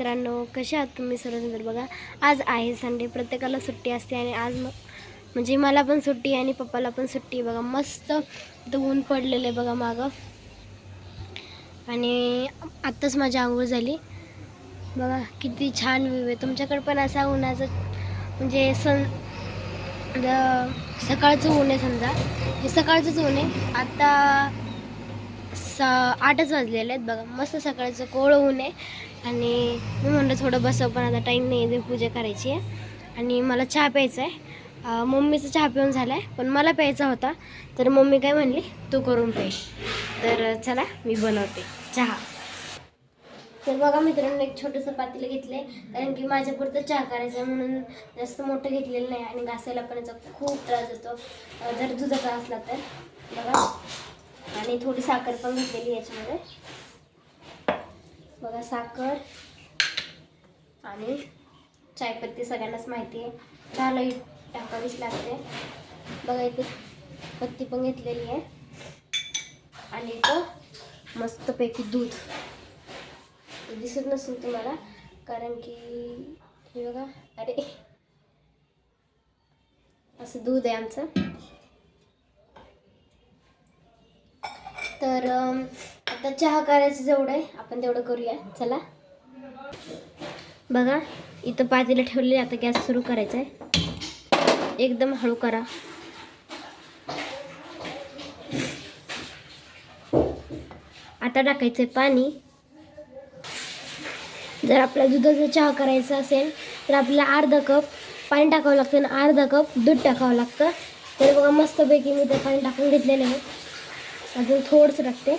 मित्रांनो कशा आहात तुम्ही सर्वजण? बघा आज आहे संडे प्रत्येकाला सुट्टी असते आणि आज मग म्हणजे मला पण सुट्टी आहे आणि पप्पाला पण सुट्टी. आहे बघा मस्त ऊन पडलेलं आहे बघा मागं. आणि आत्ताच माझी आंघोळ झाली. बघा किती छान व्ह्यू आहे. तुमच्याकडे पण असा उन्हाचं म्हणजे सन सकाळचं ऊन आहे समजा. हे सकाळचंच ऊन आहे. आत्ता सा आठच वाजलेले आहेत बघा. मस्त सकाळचं कोळं ऊन आहे. आणि मी म्हणलं थोडं बसव पण आता टाईम नाही आहे पूजा करायची आहे. आणि मला चहा प्यायचा आहे. मम्मीचा चहा पिऊन झाला आहे पण मला प्यायचा होता. तर मम्मी काय म्हणली तू करून पे. तर चला मी बनवते चहा. तर बघा मित्रांनो एक छोटंसं पातेलं घेतलं आहे कारण की माझ्या पुरतं चहा करायचं आहे म्हणून जास्त मोठं घेतलेलं नाही आणि घासायला पण याचा खूप त्रास होतो. जर दुधाचा असला तर बघा. आणि थोडी साखर पण घेतलेली याच्यामध्ये. बघा साखर आणि चायपत्ती सगळ्यांनाच माहिती आहे. चहा लई टाकावीच लागते. बघा इथे पत्ती पण घेतलेली आहे. आणि इथं मस्तपैकी दूध. दिसत नसेल तुम्हाला कारण की हे बघा अरे असं दूध आहे आमचं. तर आता चहा करायचं जेवढं आहे आपण तेवढं करूया. चला. बघा इथं पातेलं ठेवलेली आता गॅस सुरू करायचा आहे. एकदम हळू करा. आता टाकायचं आहे पाणी. जर आपल्याला दुधाचा चहा करायचा असेल तर आपल्याला अर्धा कप पाणी टाकावं लागतं आणि अर्धा कप दूध टाकावं लागतं. तर बघा मस्तपैकी मी ते पाणी टाकून घेतलेलं आहे. अजून थोडंसं टाकते.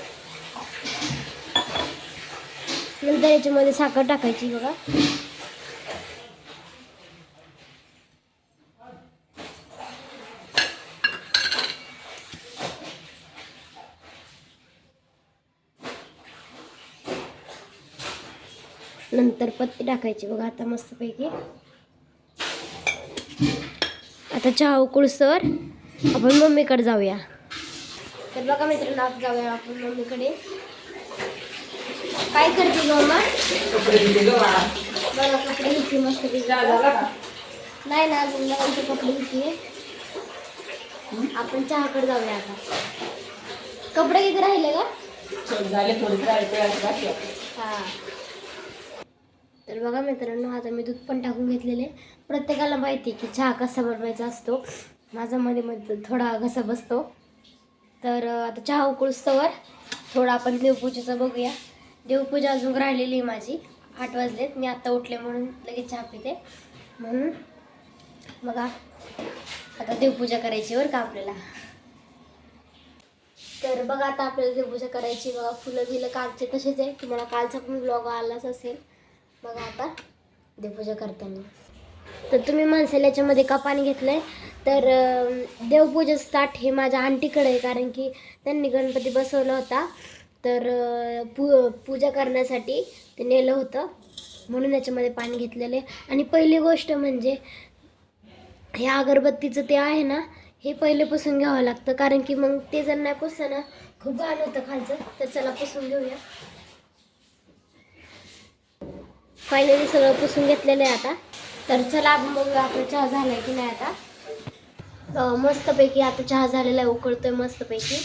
नंतर याच्यामध्ये साखर टाकायची बघा. नंतर पत्ती टाकायची बघा आता मस्तपैकी. आता चहा उकळसर आपण मम्मीकडे जाऊया. तर बघा मित्रांनो आता जाऊया आपण मम्मीकडे. काय करते ग मम्मा बघा कपडे घेतली मस्त नाही ना अजून लग्नाचे कपडे घेतली आपण चहाकडे जाऊया आता. कपडे किती राहिले का हा. तर बघा मित्रांनो आता मी दूध पण टाकून घेतलेले. प्रत्येकाला माहिती की चहा कसा बनवायचा असतो. माझा मध्ये मध्ये थोडा घसा बसतो. तर आता चहा उकळूस्तवर थोडं आपण देवपूजेचं बघूया. देवपूजा अजून राहिलेली आहे माझी. आठ वाजलेत. मी आत्ता उठले म्हणून लगेच चहा पिते. म्हणून बघा आता देवपूजा करायची बरं का आपल्याला. तर बघा आता आपल्याला देवपूजा करायची बघा फुलं बिलं कालचे तसेच आहे. तुम्हाला कालचा पण ब्लॉग आलाच असेल. बघा आता देवपूजा करताना. तर तुम्ही माणसाला याच्यामध्ये का पाणी घेतलंय? तर देवपूजा स्टार्ट हे माझ्या आंटीकडे आहे. कारण की त्यांनी गणपती बसवला होता. तर पू पूजा करण्यासाठी ते नेलं होतं. म्हणून याच्यामध्ये पाणी घेतलेलं आहे. आणि पहिली गोष्ट म्हणजे ह्या अगरबत्तीचं ते आहे ना हे पहिले पुसून घ्यावं लागतं. कारण की मग ते जर नाही पुसलं ना खूप घाण होतं खालचं. तर चला पुसून घेऊया. फायनली सगळं पुसून घेतलेलं आहे आता. तर चला आपण आपला चहा झाला आहे की नाही आता? मस्तपैकी आता चहा झालेला आहे. उकळतोय मस्तपैकी.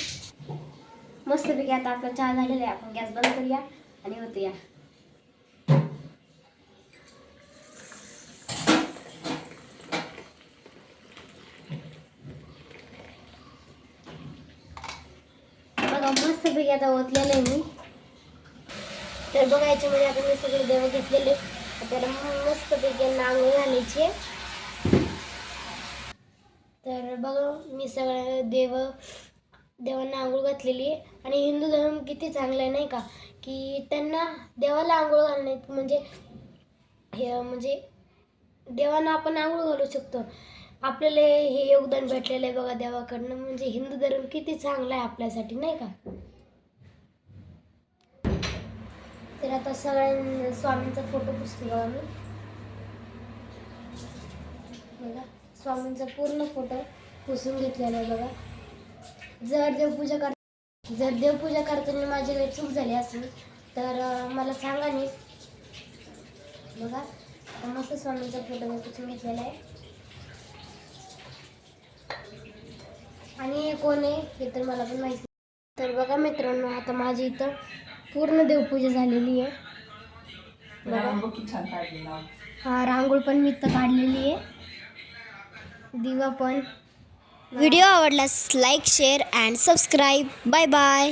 मस्तपैकी आता आपला चहा झालेला आहे. आपण गॅस बंद करूया आणि होतो या बघा मस्तपैकी आता ओतलेलं आहे मी. तर बघा याच्यामध्ये आता मी सगळे देव घेतलेले त्याला मस्तपैकी यांना घालायची तर बघा मी सगळ्या देव देवांना आंघोळ घातलेली आहे. आणि हिंदू धर्म किती चांगला आहे नाही का? की त्यांना देवाला आंघोळ घालणे म्हणजे हे म्हणजे देवांना आपण आंघोळ घालू शकतो. आपल्याला हे योगदान भेटलेलं आहे बघा देवाकडनं. म्हणजे हिंदू धर्म किती चांगला आहे आपल्यासाठी नाही का? तर आता सगळ्यां स्वामींचा फोटो पुसतो बघा मी. बघा स्वामींचा पूर्ण फोटो पुसून घेतलेला आहे बघा. जर देवपूजा कर जर देवपूजा करताना माझी काही चूक झाली असेल तर मला सांगा नी मस्त स्वामींचा फोटो मी घेतलेला आहे. आणि हे कोण आहे हे तर मला पण माहिती. तर बघा मित्रांनो आता माझी इथं पूर्ण देवपूजा झालेली आहे. बघा. हा रांगोळ पण मी इथं काढलेली आहे. दिवा पण. व्हिडिओ आवडल्यास like share and subscribe bye bye